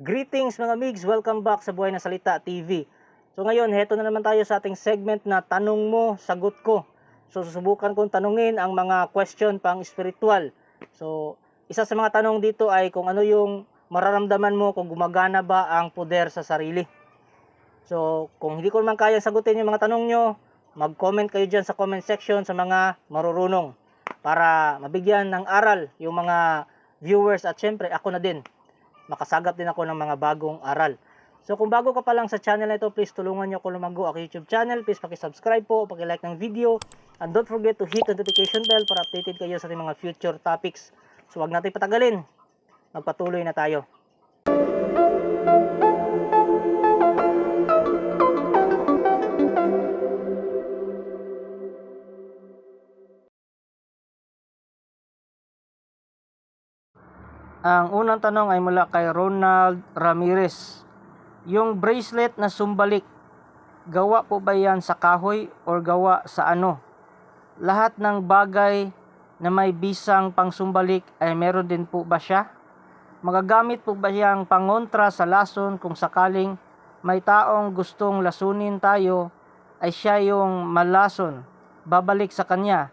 Greetings mga migs, welcome back sa Buhay na Salita TV. So ngayon, heto na naman tayo sa ating segment na Tanong Mo, Sagot Ko. So susubukan kong tanungin ang mga question pang spiritual. So isa sa mga tanong dito ay kung ano yung mararamdaman mo kung gumagana ba ang poder sa sarili. So kung hindi ko naman kaya sagutin yung mga tanong nyo, mag-comment kayo dyan sa comment section sa mga marurunong para mabigyan ng aral yung mga viewers at syempre ako na din makasagap din ako ng mga bagong aral. So kung bago ka pa lang sa channel na ito, please tulungan niyo ako lumago ako YouTube channel. Please paki-subscribe po, paki-like ng video. And don't forget to hit the notification bell para updated kayo sa ating mga future topics. So wag natin patagalin. Magpatuloy na tayo. Ang unang tanong ay mula kay Ronald Ramirez. Yung bracelet na sumbalik, gawa po ba yan sa kahoy or gawa sa ano? Lahat ng bagay na may bisang pangsumbalik ay meron din po ba siya? Magagamit po ba siyang pangontra sa lason kung sakaling may taong gustong lasunin tayo ay siya yung malason, babalik sa kanya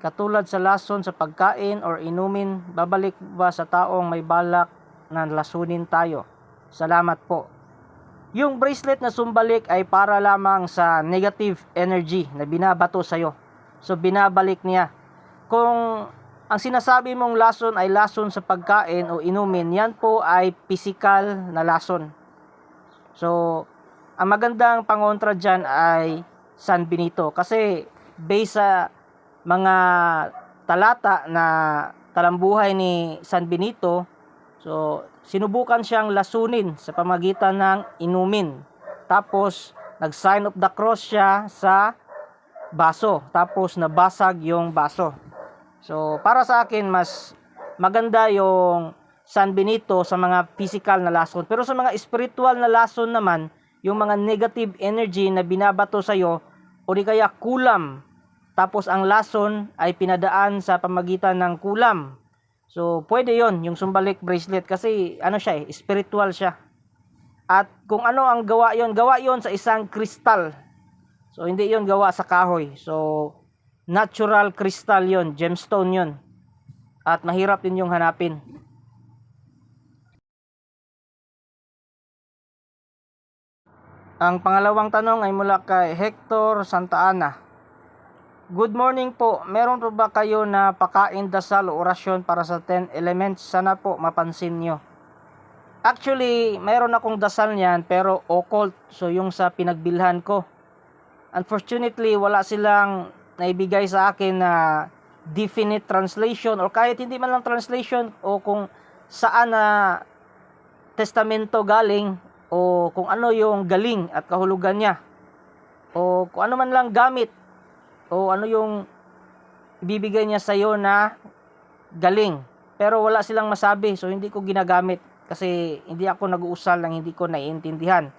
katulad sa lason sa pagkain or inumin, babalik ba sa taong may balak na lasunin tayo? Salamat po. Yung bracelet na sumbalik ay para lamang sa negative energy na binabato sa'yo. So binabalik niya. Kung ang sinasabi mong lason ay lason sa pagkain o inumin, yan po ay physical na lason. So, ang magandang pangontra dyan ay San Benito kasi based sa mga talata na talambuhay ni San Benito, so sinubukan siyang lasunin sa pamagitan ng inumin. Tapos nag-sign of the cross siya sa baso. Tapos nabasag yung baso. So para sa akin mas maganda yung San Benito sa mga physical na lason. Pero sa mga spiritual na lason naman, yung mga negative energy na binabato sa'yo o di kaya kulam tapos ang lason ay pinadaan sa pamagitan ng kulam. So pwede yon yung sumbalik bracelet kasi ano siya eh, spiritual siya. At kung ano ang gawa yon, gawa yon sa isang kristal. So hindi yon gawa sa kahoy. So natural crystal yon, gemstone yon. At mahirap din yung hanapin. Ang pangalawang tanong ay mula kay Hector Santa Ana. Good morning po. Meron po ba kayo na pakain dasal o orasyon para sa 10 elements? Sana po mapansin nyo. Actually, meron akong dasal niyan pero occult. So yung sa pinagbilhan ko. Unfortunately, wala silang naibigay sa akin na definite translation or kahit hindi man lang translation o kung saan na testamento galing o kung ano yung galing at kahulugan niya o kung ano man lang gamit o ano yung ibibigay niya sa iyo na galing. Pero wala silang masabi, so hindi ko ginagamit kasi hindi ako nag-uusal ng hindi ko naiintindihan.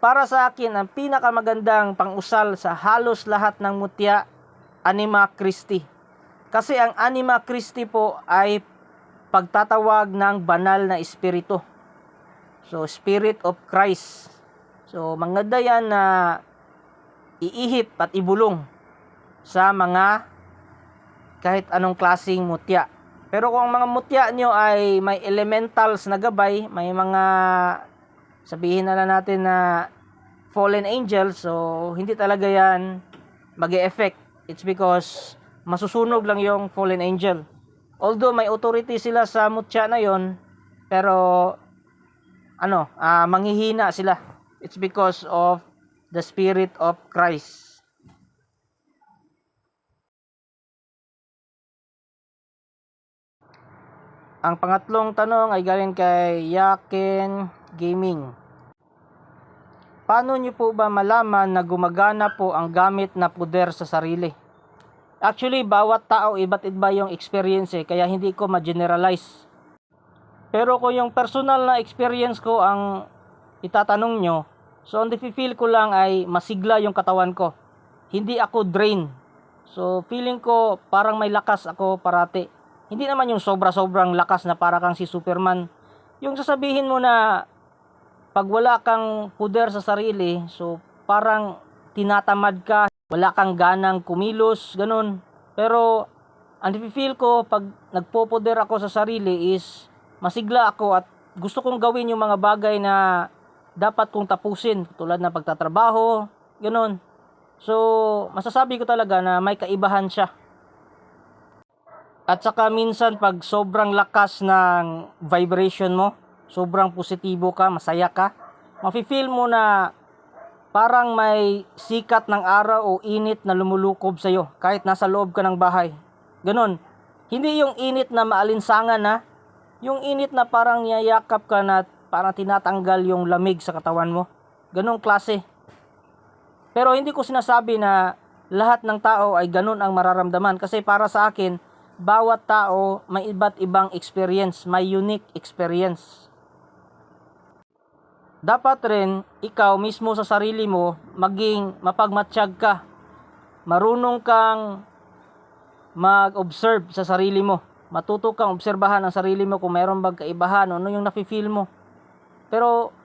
Para sa akin, ang pinakamagandang pang-usal sa halos lahat ng mutya, Anima Christi. Kasi ang Anima Christi po ay pagtatawag ng banal na espiritu. So, Spirit of Christ. So, maganda yan na iihip at ibulong sa mga kahit anong klasing mutya. Pero kung ang mga mutya nyo ay may elementals na gabay, may mga sabihin na lang natin na fallen angels, so hindi talaga yan mag effect It's because masusunog lang yung fallen angel. Although may authority sila sa mutya na yon, pero ano, ah, manghihina sila. It's because of the spirit of Christ. Ang pangatlong tanong ay galing kay Yakin Gaming. Paano niyo po ba malaman na gumagana po ang gamit na puder sa sarili? Actually, bawat tao iba't iba yung experience eh, kaya hindi ko ma-generalize. Pero kung yung personal na experience ko ang itatanong nyo, so ang feel ko lang ay masigla yung katawan ko. Hindi ako drain. So feeling ko parang may lakas ako parati. Hindi naman yung sobra-sobrang lakas na para kang si Superman. Yung sasabihin mo na pag wala kang puder sa sarili, so parang tinatamad ka, wala kang ganang kumilos, ganun. Pero ang feel ko pag nagpopoder ako sa sarili is masigla ako at gusto kong gawin yung mga bagay na dapat kong tapusin tulad ng pagtatrabaho, ganun. So, masasabi ko talaga na may kaibahan siya. At saka minsan pag sobrang lakas ng vibration mo, sobrang positibo ka, masaya ka, mafe-feel mo na parang may sikat ng araw o init na lumulukob sa iyo kahit nasa loob ka ng bahay. Ganon. Hindi yung init na maalinsangan na, yung init na parang niyayakap ka na parang tinatanggal yung lamig sa katawan mo. Ganong klase. Pero hindi ko sinasabi na lahat ng tao ay ganun ang mararamdaman kasi para sa akin, bawat tao may iba't ibang experience, may unique experience. Dapat rin ikaw mismo sa sarili mo maging mapagmatsyag ka. Marunong kang mag-observe sa sarili mo. Matuto kang obserbahan ang sarili mo kung mayroon bang kaibahan, ano yung nafe-feel mo. Pero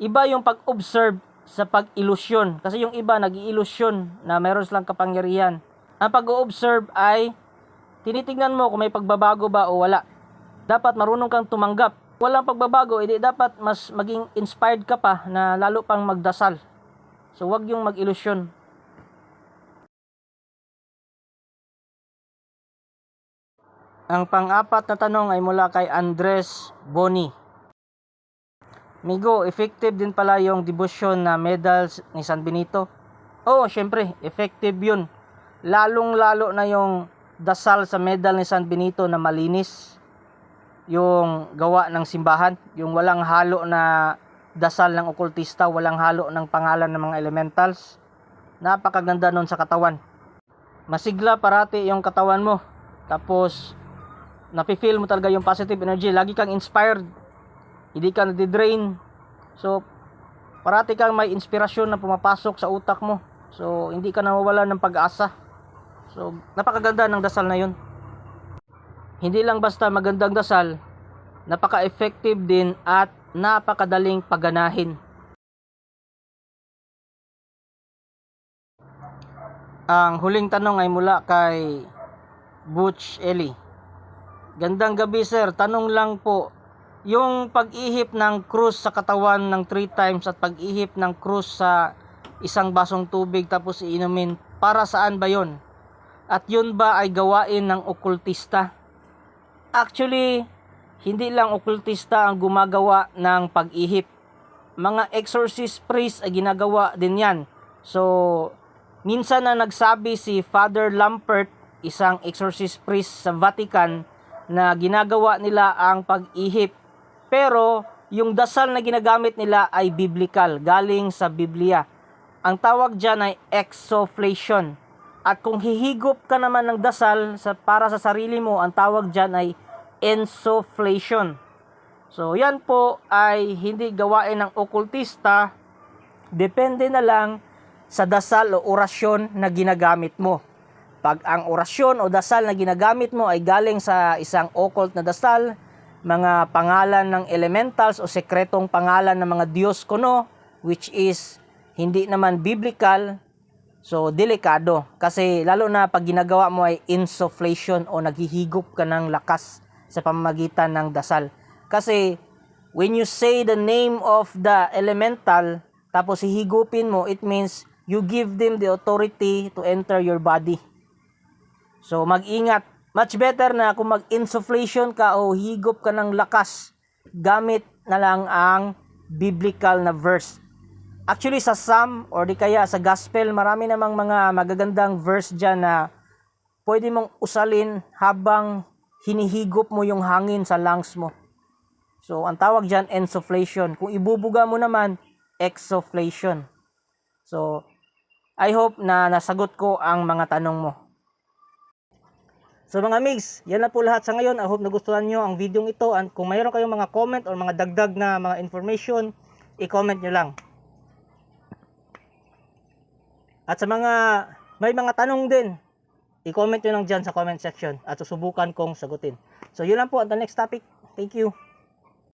iba yung pag-observe sa pag-ilusyon. Kasi yung iba nag-iilusyon na mayroon silang kapangyarihan. Ang pag-observe ay tinitingnan mo kung may pagbabago ba o wala. Dapat marunong kang tumanggap. Walang pagbabago, edi dapat mas maging inspired ka pa na lalo pang magdasal. So wag yung mag-ilusyon. Ang pang-apat na tanong ay mula kay Andres Boni. Migo, effective din pala yung devotion na medals ni San Benito? Oo, syempre, effective yun. Lalong-lalo na yung dasal sa medal ni San Benito na malinis. Yung gawa ng simbahan, yung walang halo na dasal ng okultista, walang halo ng pangalan ng mga elementals. Napakaganda nun sa katawan. Masigla parati yung katawan mo. Tapos, nafe-feel mo talaga yung positive energy. Lagi kang inspired. Hindi ka nadidrain. So, parati kang may inspirasyon na pumapasok sa utak mo. So, hindi ka nawawala ng pag-asa. So, napakaganda ng dasal na yun. Hindi lang basta magandang dasal, napaka-effective din at napakadaling paganahin. Ang huling tanong ay mula kay Butch Eli. Gandang gabi sir, tanong lang po, yung pag-ihip ng krus sa katawan ng 3 times at pag-ihip ng krus sa isang basong tubig tapos iinumin, para saan ba yon? At yun ba ay gawain ng okultista? Actually, hindi lang okultista ang gumagawa ng pag-ihip. Mga exorcist priest ay ginagawa din yan. So, minsan na nagsabi si Father Lampert, isang exorcist priest sa Vatican, na ginagawa nila ang pag-ihip. Pero, yung dasal na ginagamit nila ay biblical, galing sa Biblia. Ang tawag dyan ay exoflation. At kung hihigop ka naman ng dasal sa, para sa sarili mo, ang tawag dyan ay insuflation. So, yan po ay hindi gawain ng okultista. Depende na lang sa dasal o orasyon na ginagamit mo. Pag ang orasyon o dasal na ginagamit mo ay galing sa isang occult na dasal, mga pangalan ng elementals o sekretong pangalan ng mga Diyos kuno, which is hindi naman biblical, so delikado. Kasi lalo na pag ginagawa mo ay insufflation o naghihigop ka ng lakas sa pamamagitan ng dasal. Kasi when you say the name of the elemental, tapos hihigupin mo, it means you give them the authority to enter your body. So mag-ingat. Much better na kung mag-insufflation ka o higop ka ng lakas, gamit na lang ang biblical na verse. Actually sa Psalm or di kaya sa Gospel, marami namang mga magagandang verse dyan na pwede mong usalin habang hinihigop mo yung hangin sa lungs mo. So, ang tawag dyan, insufflation. Kung ibubuga mo naman, exsufflation. So, I hope na nasagot ko ang mga tanong mo. So mga migs, yan na po lahat sa ngayon. I hope nagustuhan nyo ang video ito. And kung mayroon kayong mga comment or mga dagdag na mga information, i-comment nyo lang. At sa mga may mga tanong din, i-comment nyo lang dyan sa comment section at susubukan kong sagutin. So yun lang po, until next topic. Thank you.